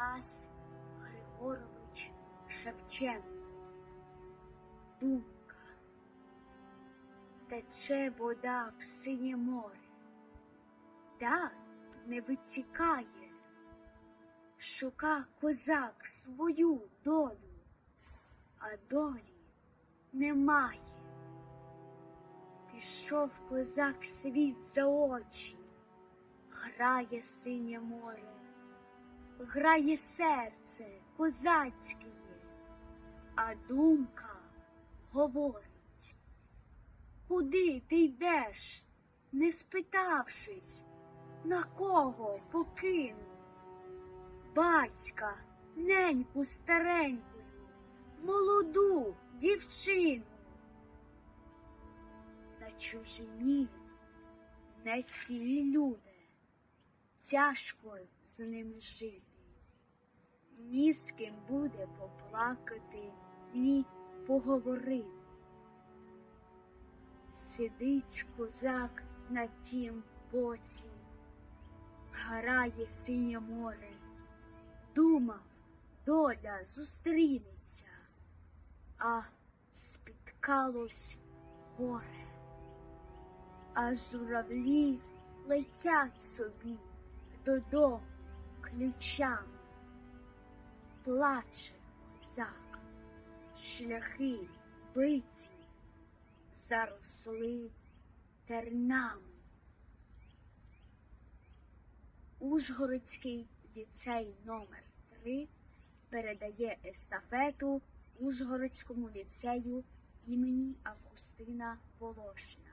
Тарас Григорович Шевченко. Думка. Тече вода в синє море, та не витікає. Шука козак свою долю, а долі немає. Пішов козак світ за очі, грає синє море, грає серце козацьке, а думка говорить. Куди ти йдеш, не спитавшись, на кого покинув? Батька, неньку старенькою, молоду дівчину. На чужині не цілі люди, тяжко з ними жити. Ні з ким буде поплакати, ні поговорити. Сидить козак на тім боці, грає синє море, думав, доля зустрінеться, а спіткалось горе, а журавлі летять собі додому ключами, плаче козак, шляхи биті заросли тернами. Ужгородський ліцей номер 3 передає естафету Ужгородському ліцею імені Августина Волошина.